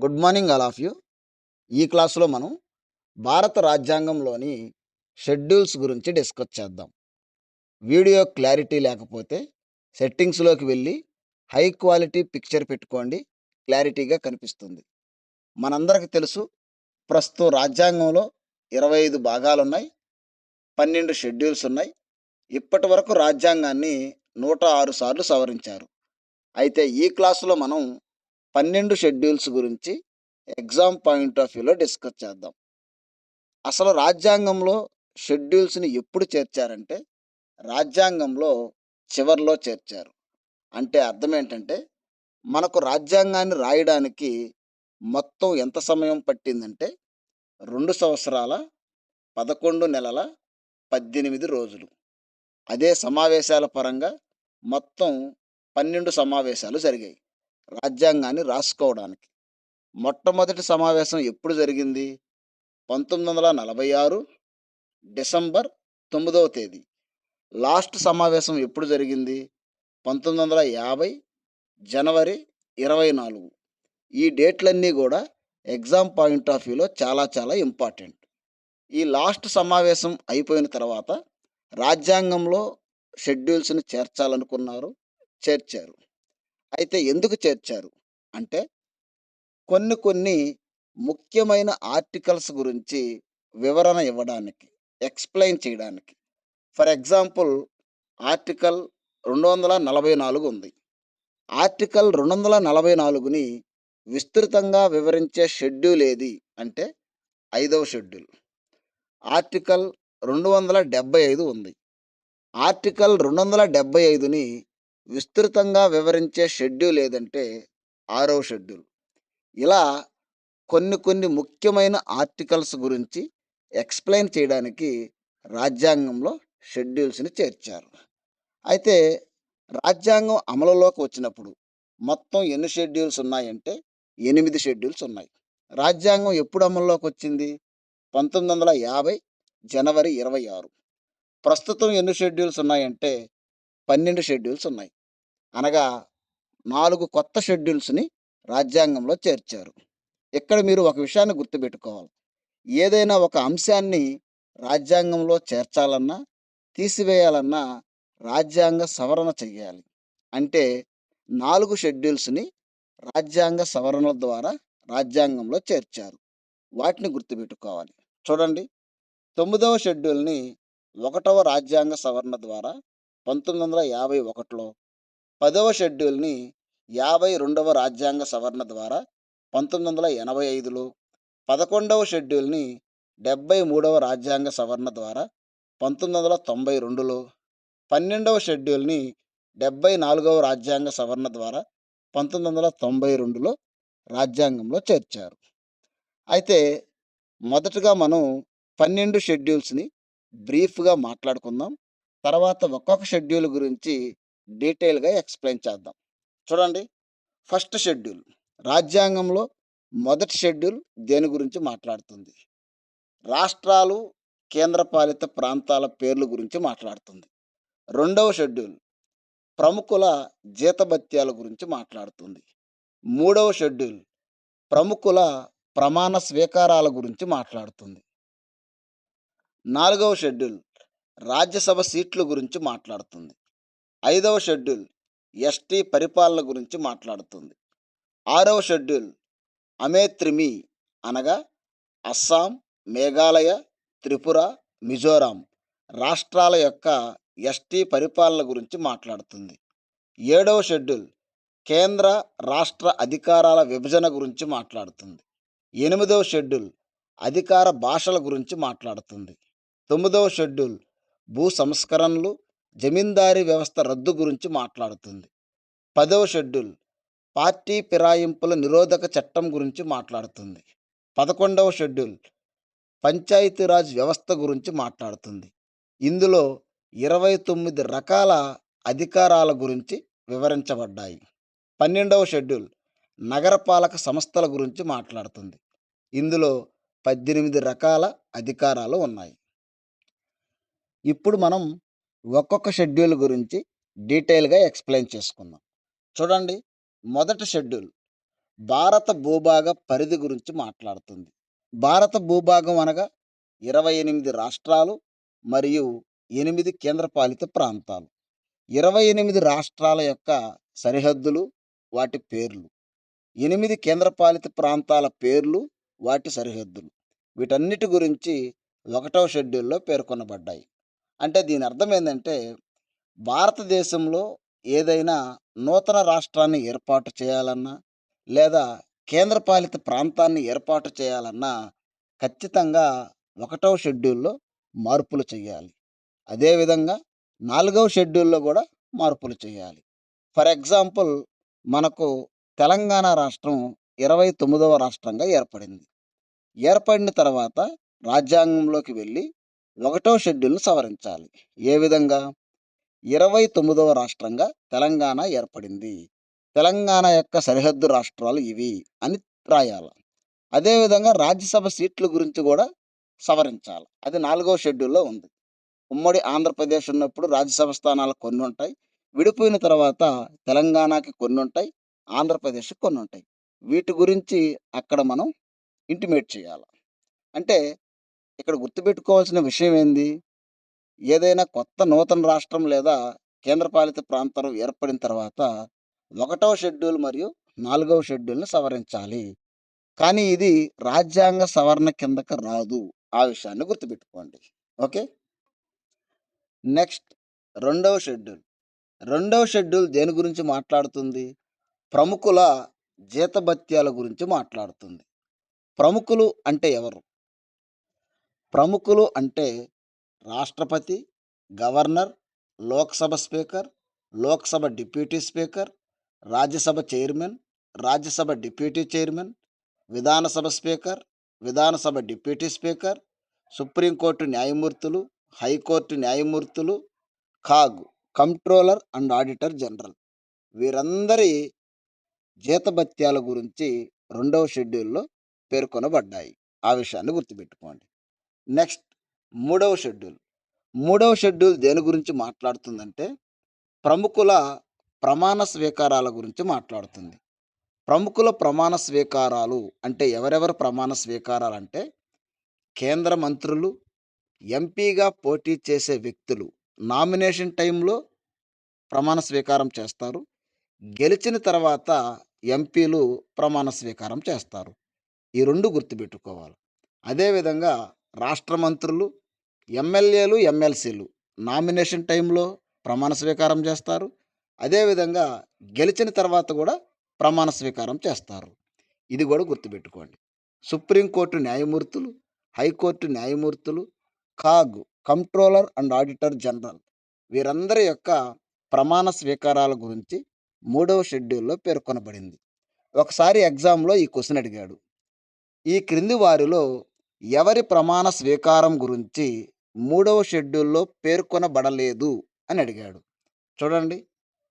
Good morning all of you. ఈ క్లాసులో మనం భారత రాజ్యాంగంలోని షెడ్యూల్స్ గురించి డిస్కస్ చేద్దాం. వీడియో క్లారిటీ లేకపోతే సెట్టింగ్స్లోకి వెళ్ళి హై క్వాలిటీ పిక్చర్ పెట్టుకోండి క్లారిటీగా కనిపిస్తుంది. మనందరికి తెలుసు ప్రస్తుతం రాజ్యాంగంలో ఇరవై ఐదు భాగాలు ఉన్నాయి పన్నెండు షెడ్యూల్స్ ఉన్నాయి. ఇప్పటి వరకు రాజ్యాంగాన్ని నూట ఆరు సార్లు సవరించారు. అయితే ఈ క్లాసులో మనం పన్నెండు షెడ్యూల్స్ గురించి ఎగ్జామ్ పాయింట్ ఆఫ్ వ్యూలో డిస్కస్ చేద్దాం. అసలు రాజ్యాంగంలో షెడ్యూల్స్ని ఎప్పుడు చేర్చారంటే రాజ్యాంగంలో చివర్లో చేర్చారు. అంటే అర్థం ఏంటంటే మనకు రాజ్యాంగాన్ని రాయడానికి మొత్తం ఎంత సమయం పట్టిందంటే రెండు సంవత్సరాల పదకొండు నెలల పద్దెనిమిది రోజులు. అదే సమావేశాల పరంగా మొత్తం పన్నెండు సమావేశాలు జరిగాయి. రాజ్యాంగాన్ని రాసుకోవడానికి. మొట్టమొదటి సమావేశం ఎప్పుడు జరిగింది? పంతొమ్మిది వందల నలభై ఆరు డిసెంబర్ తొమ్మిదవ తేదీ. లాస్ట్ సమావేశం ఎప్పుడు జరిగింది? పంతొమ్మిది వందల యాభై జనవరి ఇరవై నాలుగు. ఈ డేట్లన్నీ కూడా ఎగ్జామ్ పాయింట్ ఆఫ్ వ్యూలో చాలా చాలా ఇంపార్టెంట్. ఈ లాస్ట్ సమావేశం అయిపోయిన తర్వాత రాజ్యాంగంలో షెడ్యూల్స్ని చేర్చాలనుకున్నారు చేర్చారు. అయితే ఎందుకు చేర్చారు? అంటే కొన్ని కొన్ని ముఖ్యమైన ఆర్టికల్స్ గురించి వివరణ ఇవ్వడానికి ఎక్స్ప్లెయిన్ చేయడానికి. ఫర్ ఎగ్జాంపుల్ ఆర్టికల్ రెండు వందల నలభై నాలుగు ఉంది. ఆర్టికల్ రెండు వందల నలభై నాలుగుని విస్తృతంగా వివరించే షెడ్యూల్ ఏది? అంటే ఐదవ షెడ్యూల్. ఆర్టికల్ రెండు వందల డెబ్బై ఐదు ఉంది. ఆర్టికల్ రెండు వందల డెబ్బై ఐదుని విస్తృతంగా వివరించే షెడ్యూల్ ఏదంటే ఆరవ షెడ్యూల్. ఇలా కొన్ని కొన్ని ముఖ్యమైన ఆర్టికల్స్ గురించి ఎక్స్ప్లెయిన్ చేయడానికి రాజ్యాంగంలో షెడ్యూల్స్ని చేర్చారు. అయితే రాజ్యాంగం అమలులోకి వచ్చినప్పుడు మొత్తం ఎన్ని షెడ్యూల్స్ ఉన్నాయంటే ఎనిమిది షెడ్యూల్స్ ఉన్నాయి. రాజ్యాంగం ఎప్పుడు అమల్లోకి వచ్చింది? పంతొమ్మిది వందల యాభై జనవరి ఇరవై ఆరు. ప్రస్తుతం ఎన్ని షెడ్యూల్స్ ఉన్నాయంటే పన్నెండు షెడ్యూల్స్ ఉన్నాయి. అనగా నాలుగు కొత్త షెడ్యూల్స్ని రాజ్యాంగంలో చేర్చారు. ఇక్కడ మీరు ఒక విషయాన్ని గుర్తుపెట్టుకోవాలి. ఏదైనా ఒక అంశాన్ని రాజ్యాంగంలో చేర్చాలన్నా తీసివేయాలన్నా రాజ్యాంగ సవరణ చెయ్యాలి. అంటే నాలుగు షెడ్యూల్స్ని రాజ్యాంగ సవరణల ద్వారా రాజ్యాంగంలో చేర్చారు. వాటిని గుర్తుపెట్టుకోవాలి. చూడండి. తొమ్మిదవ షెడ్యూల్ని ఒకటవ రాజ్యాంగ సవరణ ద్వారా పంతొమ్మిది వందల యాభై ఒకటిలో పదవ షెడ్యూల్ని యాభై రెండవ రాజ్యాంగ సవరణ ద్వారా పంతొమ్మిది వందల ఎనభై ఐదులో పదకొండవ షెడ్యూల్ని డెబ్బై మూడవ రాజ్యాంగ సవరణ ద్వారా పంతొమ్మిది వందల తొంభై రెండులో పన్నెండవ షెడ్యూల్ని డెబ్బై నాలుగవ రాజ్యాంగ సవరణ ద్వారా పంతొమ్మిది వందల తొంభై రెండులో రాజ్యాంగంలో చేర్చారు. అయితే మొదటగా మనం పన్నెండు షెడ్యూల్స్ని బ్రీఫ్గా మాట్లాడుకుందాం. తర్వాత ఒక్కొక్క షెడ్యూల్ గురించి డీటెయిల్గా ఎక్స్ప్లెయిన్ చేద్దాం. చూడండి. First schedule. రాజ్యాంగంలో మొదటి షెడ్యూల్ దేని గురించి మాట్లాడుతుంది? రాష్ట్రాలు కేంద్రపాలిత ప్రాంతాల పేర్ల గురించి మాట్లాడుతుంది. రెండవ షెడ్యూల్. ప్రముఖుల జీతభత్యాల గురించి మాట్లాడుతుంది. మూడవ షెడ్యూల్. ప్రముఖుల ప్రమాణ స్వీకారాల గురించి మాట్లాడుతుంది. నాలుగవ షెడ్యూల్. రాజ్యసభ సీట్ల గురించి మాట్లాడుతుంది. ఐదవ షెడ్యూల్ ఎస్టీ పరిపాలన గురించి మాట్లాడుతుంది. ఆరవ షెడ్యూల్ అమేత్రిమి అనగా అస్సాం మేఘాలయ త్రిపుర మిజోరాం రాష్ట్రాల యొక్క ఎస్టీ పరిపాలన గురించి మాట్లాడుతుంది. ఏడవ షెడ్యూల్ కేంద్ర రాష్ట్ర అధికారాల విభజన గురించి మాట్లాడుతుంది. ఎనిమిదవ షెడ్యూల్ అధికార భాషల గురించి మాట్లాడుతుంది. తొమ్మిదవ షెడ్యూల్ భూ సంస్కరణలు జమీందారీ వ్యవస్థ రద్దు గురించి మాట్లాడుతుంది. పదవ షెడ్యూల్ పార్టీ ఫిరాయింపుల నిరోధక చట్టం గురించి మాట్లాడుతుంది. పదకొండవ షెడ్యూల్ పంచాయతీరాజ్ వ్యవస్థ గురించి మాట్లాడుతుంది. ఇందులో ఇరవై తొమ్మిది రకాల అధికారాల గురించి వివరించబడ్డాయి. పన్నెండవ షెడ్యూల్ నగరపాలక సంస్థల గురించి మాట్లాడుతుంది. ఇందులో పద్దెనిమిది రకాల అధికారాలు ఉన్నాయి. ఇప్పుడు మనం ఒక్కొక్క షెడ్యూల్ గురించి డీటెయిల్గా ఎక్స్ప్లెయిన్ చేసుకుందాం చూడండి మొదటి షెడ్యూల్ భారత భూభాగ పరిధి గురించి మాట్లాడుతుంది. భారత భూభాగం అనగా 28 రాష్ట్రాలు మరియు ఎనిమిది కేంద్రపాలిత ప్రాంతాలు. 28 రాష్ట్రాల యొక్క సరిహద్దులు, వాటి పేర్లు. ఎనిమిది కేంద్రపాలిత ప్రాంతాల పేర్లు, వాటి సరిహద్దులు. వీటన్నిటి గురించి ఒకటవ షెడ్యూల్‌లో పేర్కొనబడ్డాయి. అంటే దీని అర్థం ఏంటంటే భారతదేశంలో ఏదైనా నూతన రాష్ట్రాన్ని ఏర్పాటు చేయాలన్నా, లేదా కేంద్రపాలిత ప్రాంతాన్ని ఏర్పాటు చేయాలన్నా ఖచ్చితంగా ఒకటవ షెడ్యూల్‌లో మార్పులు చేయాలి. అదేవిధంగా నాలుగవ షెడ్యూల్‌లో కూడా మార్పులు చేయాలి. ఫర్ ఎగ్జాంపుల్ మనకు తెలంగాణ రాష్ట్రం 29వ రాష్ట్రంగా ఏర్పడింది. ఏర్పడిన తర్వాత రాజ్యాంగంలోకి వెళ్ళి ఒకటో షెడ్యూల్ను సవరించాలి. ఏ విధంగా? 29వ రాష్ట్రంగా తెలంగాణ ఏర్పడింది. తెలంగాణ యొక్క సరిహద్దు రాష్ట్రాలు ఇవి అని రాయాలి అదేవిధంగా రాజ్యసభ సీట్ల గురించి కూడా సవరించాలి. అది నాలుగవ షెడ్యూల్‌లో ఉంది. ఉమ్మడి ఆంధ్రప్రదేశ్ ఉన్నప్పుడు రాజ్యసభ స్థానాలు కొన్ని ఉంటాయి విడిపోయిన తర్వాత తెలంగాణకి కొన్ని ఉంటాయి ఆంధ్రప్రదేశ్‌కి కొన్నుంటాయి. వీటి గురించి అక్కడ మనం ఇంటిమేట్ చేయాలి అంటే ఇక్కడ గుర్తుపెట్టుకోవాల్సిన విషయం ఏంది? ఏదైనా కొత్త నూతన రాష్ట్రం లేదా కేంద్రపాలిత ప్రాంతం ఏర్పడిన తర్వాత ఒకటవ షెడ్యూల్ మరియు నాలుగవ షెడ్యూల్‌ని సవరించాలి. కానీ ఇది రాజ్యాంగ సవరణ కిందకి రాదు. ఆ విషయాన్ని గుర్తుపెట్టుకోండి. ఓకే. నెక్స్ట్ రెండవ షెడ్యూల్. రెండవ షెడ్యూల్ దేని గురించి మాట్లాడుతుంది? ప్రముఖుల జీతభత్యాల గురించి మాట్లాడుతుంది. ప్రముఖులు అంటే ఎవరు? ప్రముఖులు అంటే రాష్ట్రపతి, governor, Lok Sabha speaker, Lok Sabha deputy speaker, Rajya Sabha chairman, Rajya Sabha deputy chairman, Vidhan Sabha speaker, Vidhan Sabha deputy speaker, supreme court న్యాయమూర్తులు, హైకోర్టు న్యాయమూర్తులు, CAG controller and auditor general వీరందరి జీతభత్యాల గురించి రెండవ షెడ్యూల్‌లో పేర్కొనబడ్డాయి. ఆ విషయాన్ని గుర్తుపెట్టుకోండి. నెక్స్ట్ మూడవ షెడ్యూల్. మూడవ షెడ్యూల్ దేని గురించి మాట్లాడుతుందంటే, ప్రముఖుల ప్రమాణ స్వీకారాల గురించి మాట్లాడుతుంది. ప్రముఖుల ప్రమాణ స్వీకారాలు అంటే ఎవరెవరు ప్రమాణ స్వీకారాలు అంటే కేంద్ర మంత్రులు, ఎంపీగా పోటీ చేసే వ్యక్తులు నామినేషన్ టైంలో ప్రమాణ స్వీకారం చేస్తారు. గెలిచిన తర్వాత ఎంపీలు ప్రమాణ స్వీకారం చేస్తారు. ఈ రెండు గుర్తుపెట్టుకోవాలి. అదేవిధంగా రాష్ట్ర మంత్రులు, ఎమ్మెల్యేలు, ఎమ్మెల్సీలు నామినేషన్ టైంలో ప్రమాణ స్వీకారం చేస్తారు. అదేవిధంగా గెలిచిన తర్వాత కూడా ప్రమాణ స్వీకారం చేస్తారు. ఇది కూడా గుర్తుపెట్టుకోండి. సుప్రీంకోర్టు న్యాయమూర్తులు, హైకోర్టు న్యాయమూర్తులు, CAG controller and auditor general వీరందరి యొక్క ప్రమాణ స్వీకారాల గురించి మూడవ షెడ్యూల్‌లో పేర్కొనబడింది. ఒకసారి ఎగ్జామ్‌లో ఈ క్వశ్చన్ అడిగాడు. ఈ క్రింది వారిలో ఎవరి ప్రమాణ స్వీకారం గురించి మూడవ షెడ్యూల్‌లో పేర్కొనబడలేదు అని అడిగాడు. చూడండి.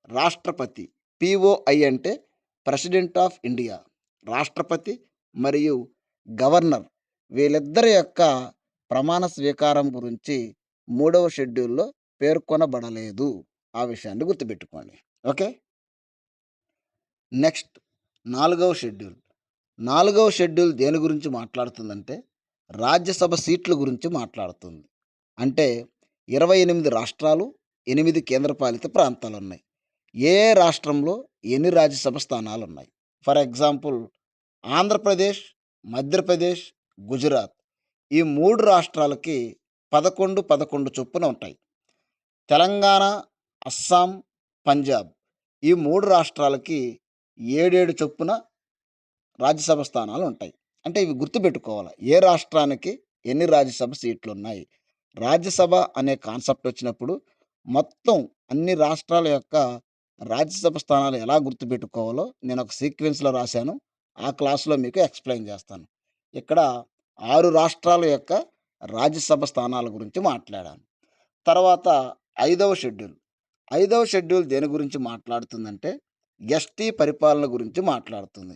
రాష్ట్రపతి పీఓఐ అంటే ప్రెసిడెంట్ ఆఫ్ ఇండియా. రాష్ట్రపతి మరియు గవర్నర్ వీళ్ళిద్దరి యొక్క ప్రమాణ స్వీకారం గురించి మూడవ షెడ్యూల్‌లో పేర్కొనబడలేదు. ఆ విషయాన్ని గుర్తుపెట్టుకోండి. ఓకే. నెక్స్ట్ నాలుగవ షెడ్యూల్. నాలుగవ షెడ్యూల్ దేని గురించి మాట్లాడుతుందంటే, రాజ్యసభ సీట్ల గురించి మాట్లాడుతుంది. అంటే 28 రాష్ట్రాలు, ఎనిమిది కేంద్రపాలిత ప్రాంతాలు ఉన్నాయి ఏ రాష్ట్రంలో ఎన్ని రాజ్యసభ స్థానాలు ఉన్నాయి ఫర్ ఎగ్జాంపుల్ ఆంధ్రప్రదేశ్, మధ్యప్రదేశ్, గుజరాత్ ఈ మూడు రాష్ట్రాలకి 11, 11 చొప్పున ఉంటాయి. తెలంగాణ, అస్సాం, పంజాబ్ ఈ మూడు రాష్ట్రాలకి 7, 7 చొప్పున రాజ్యసభ స్థానాలు ఉంటాయి అంటే ఇవి గుర్తుపెట్టుకోవాలి ఏ రాష్ట్రానికి ఎన్ని రాజ్యసభ సీట్లు ఉన్నాయి రాజ్యసభ అనే కాన్సెప్ట్ వచ్చినప్పుడు మొత్తం అన్ని రాష్ట్రాల యొక్క రాజ్యసభ స్థానాలు ఎలా గుర్తుపెట్టుకోవాలో నేను ఒక సీక్వెన్స్‌లో రాశాను. ఆ క్లాస్‌లో మీకు ఎక్స్‌ప్లెయిన్ చేస్తాను. ఇక్కడ ఆరు రాష్ట్రాల యొక్క రాజ్యసభ స్థానాల గురించి మాట్లాడాను. తర్వాత ఐదవ షెడ్యూల్. ఐదవ షెడ్యూల్ దేని గురించి మాట్లాడుతుందంటే, ఎస్టీ పరిపాలన గురించి మాట్లాడుతుంది.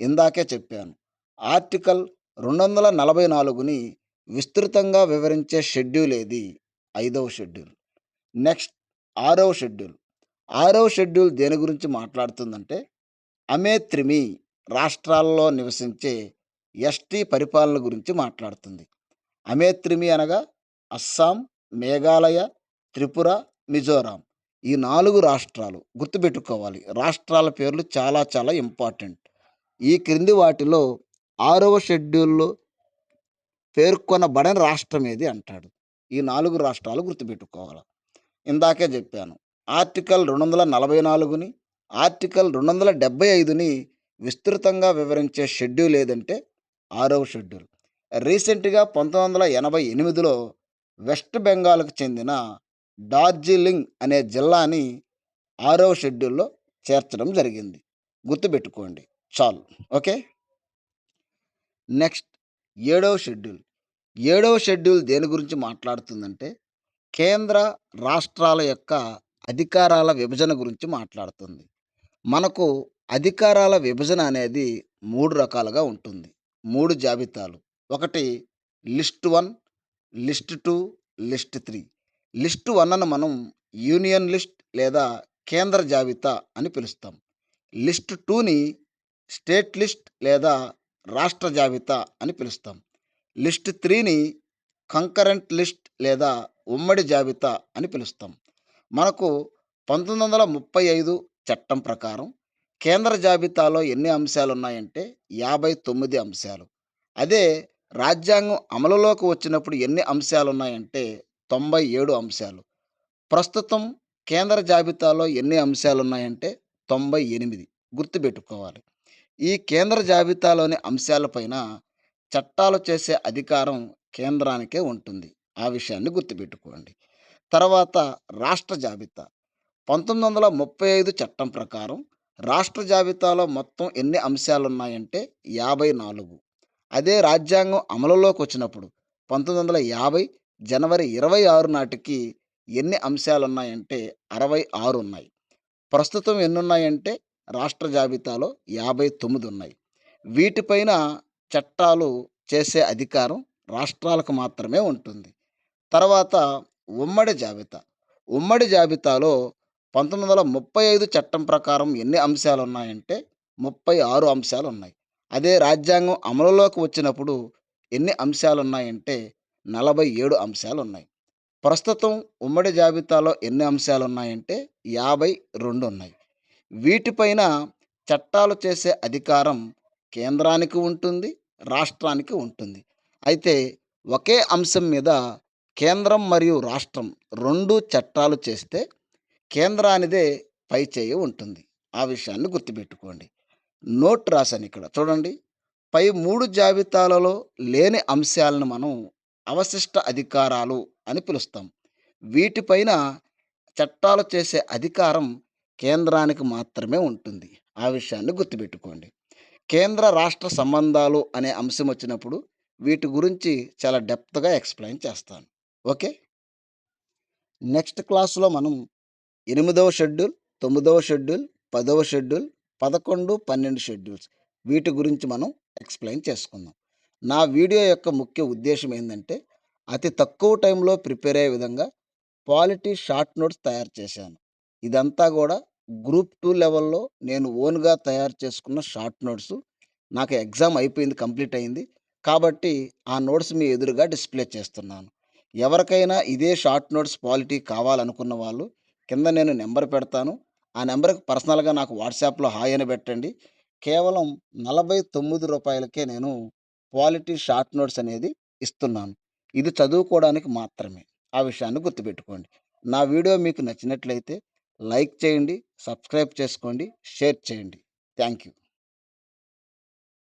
ఇందాకే చెప్పాను. ఆర్టికల్ 244ని విస్తృతంగా వివరించే షెడ్యూల్ ఏది? ఐదవ షెడ్యూల్. నెక్స్ట్ ఆరవ షెడ్యూల్. ఆరవ షెడ్యూల్ దేని గురించి మాట్లాడుతుందంటే, అమేత్రిమి రాష్ట్రాల్లో నివసించే ఎస్టీ పరిపాలన గురించి మాట్లాడుతుంది అమేత్రిమి అనగా అస్సాం మేఘాలయ త్రిపుర మిజోరాం ఈ నాలుగు రాష్ట్రాలు గుర్తుపెట్టుకోవాలి రాష్ట్రాల పేర్లు చాలా చాలా ఇంపార్టెంట్ ఈ క్రింది వాటిలో ఆరవ షెడ్యూల్లో పేర్కొనబడని రాష్ట్రం ఏది అంటాడు. ఈ నాలుగు రాష్ట్రాలు గుర్తుపెట్టుకోవాలి. ఇందాకే చెప్పాను. ఆర్టికల్ రెండు వందల నలభై నాలుగుని ఆర్టికల్ రెండు వందల డెబ్బై ఐదుని విస్తృతంగా వివరించే షెడ్యూల్ ఏదంటే ఆరవ షెడ్యూల్. రీసెంట్గా పంతొమ్మిది వందల ఎనభై ఎనిమిదిలో వెస్ట్ బెంగాల్కు చెందిన డార్జిలింగ్ అనే జిల్లాని ఆరవ షెడ్యూల్లో చేర్చడం జరిగింది. గుర్తుపెట్టుకోండి. చాలు. ఓకే? నెక్స్ట్ ఏడవ షెడ్యూల్. ఏడవ షెడ్యూల్ దేని గురించి మాట్లాడుతుందంటే కేంద్ర రాష్ట్రాల యొక్క అధికారాల విభజన గురించి మాట్లాడుతుంది. మనకు అధికారాల విభజన అనేది మూడు రకాలుగా ఉంటుంది. మూడు జాబితాలు. ఒకటి list one list two list three. List వన్ను మనం యూనియన్ లిస్ట్ లేదా కేంద్ర జాబితా అని పిలుస్తాం. లిస్ట్ టూని స్టేట్ లిస్ట్ లేదా రాష్ట్ర జాబితా అని పిలుస్తాం. లిస్ట్ త్రీని కంకరెంట్ లిస్ట్ లేదా ఉమ్మడి జాబితా అని పిలుస్తాం. మనకు పంతొమ్మిది వందల ముప్పై ఐదు చట్టం ప్రకారం కేంద్ర జాబితాలో ఎన్ని అంశాలు ఉన్నాయంటే యాభై తొమ్మిది అంశాలు. అదే రాజ్యాంగం అమలులోకి వచ్చినప్పుడు ఎన్ని అంశాలు ఉన్నాయంటే తొంభై ఏడు అంశాలు. ప్రస్తుతం కేంద్ర జాబితాలో ఎన్ని అంశాలు ఉన్నాయంటే తొంభై ఎనిమిది. గుర్తుపెట్టుకోవాలి. ఈ కేంద్ర జాబితాలోని అంశాలపైన చట్టాలు చేసే అధికారం కేంద్రానికే ఉంటుంది. ఆ విషయాన్ని గుర్తుపెట్టుకోండి. తర్వాత రాష్ట్ర జాబితా. పంతొమ్మిది వందల ముప్పై ఐదు చట్టం ప్రకారం రాష్ట్ర జాబితాలో మొత్తం ఎన్ని అంశాలు ఉన్నాయంటే యాభై నాలుగు. అదే రాజ్యాంగం అమలులోకి వచ్చినప్పుడు పంతొమ్మిది వందల యాభై జనవరి ఇరవై ఆరు నాటికి ఎన్ని అంశాలు ఉన్నాయంటే అరవై ఆరు ఉన్నాయి. ప్రస్తుతం ఎన్ని ఉన్నాయంటే రాష్ట్ర జాబితాలో యాభై తొమ్మిది ఉన్నాయి. వీటిపైన చట్టాలు చేసే అధికారం రాష్ట్రాలకు మాత్రమే ఉంటుంది. తర్వాత ఉమ్మడి జాబితా. ఉమ్మడి జాబితాలో పంతొమ్మిది వందల ముప్పై ఐదు చట్టం ప్రకారం ఎన్ని అంశాలు ఉన్నాయంటే ముప్పై ఆరు అంశాలు ఉన్నాయి అదే రాజ్యాంగం అమలులోకి వచ్చినప్పుడు ఎన్ని అంశాలు ఉన్నాయంటే నలభై ఏడు అంశాలు ఉన్నాయి ప్రస్తుతం ఉమ్మడి జాబితాలో ఎన్ని అంశాలు ఉన్నాయంటే యాభై రెండు ఉన్నాయి. వీటిపైన చట్టాలు చేసే అధికారం కేంద్రానికి ఉంటుంది రాష్ట్రానికి ఉంటుంది. అయితే ఒకే అంశం మీద కేంద్రం మరియు రాష్ట్రం రెండు చట్టాలు చేస్తే కేంద్రానిదే పై చేయి ఉంటుంది. ఆ విషయాన్ని గుర్తుపెట్టుకోండి. నోట్ రాశాను ఇక్కడ. చూడండి. పై మూడు జాబితాలలో లేని అంశాలను మనం అవశిష్ట అధికారాలు అని పిలుస్తాం. వీటిపైన చట్టాలు చేసే అధికారం కేంద్రానికి మాత్రమే ఉంటుంది. ఆ విషయాన్ని గుర్తుపెట్టుకోండి. కేంద్ర రాష్ట్ర సంబంధాలు అనే అంశం వచ్చినప్పుడు వీటి గురించి చాలా డెప్త్గా ఎక్స్ప్లెయిన్ చేస్తాను. ఓకే? నెక్స్ట్ క్లాస్లో మనం ఎనిమిదవ షెడ్యూల్ తొమ్మిదవ షెడ్యూల్ పదవ షెడ్యూల్ పదకొండు పన్నెండు షెడ్యూల్స్ వీటి గురించి మనం ఎక్స్ప్లెయిన్ చేసుకుందాం. నా వీడియో యొక్క ముఖ్య ఉద్దేశం ఏంటంటే అతి తక్కువ టైంలో ప్రిపేర్ అయ్యే విధంగా క్వాలిటీ షార్ట్ నోట్స్ తయారు చేశాను. ఇదంతా కూడా గ్రూప్ టూ లెవెల్లో నేను ఓన్గా తయారు చేసుకున్న షార్ట్ నోట్స్ నాకు ఎగ్జామ్ అయిపోయింది కంప్లీట్ అయింది. కాబట్టి ఆ నోట్స్ మీ ఎదురుగా డిస్ప్లే చేస్తున్నాను. ఎవరికైనా ఇదే షార్ట్ నోట్స్ క్వాలిటీ కావాలనుకున్న వాళ్ళు కింద నేను నెంబర్ పెడతాను. ఆ నెంబర్కి పర్సనల్గా నాకు వాట్సాప్లో హాయ్ అని పెట్టండి. కేవలం నలభై తొమ్మిది రూపాయలకే నేను క్వాలిటీ షార్ట్ నోట్స్ అనేది ఇస్తున్నాను. ఇది చదువుకోవడానికి మాత్రమే. ఆ విషయాన్ని గుర్తుపెట్టుకోండి. నా వీడియో మీకు నచ్చినట్లయితే లైక్ చేయండి సబ్స్క్రైబ్ చేసుకోండి షేర్ చేయండి. Thank you.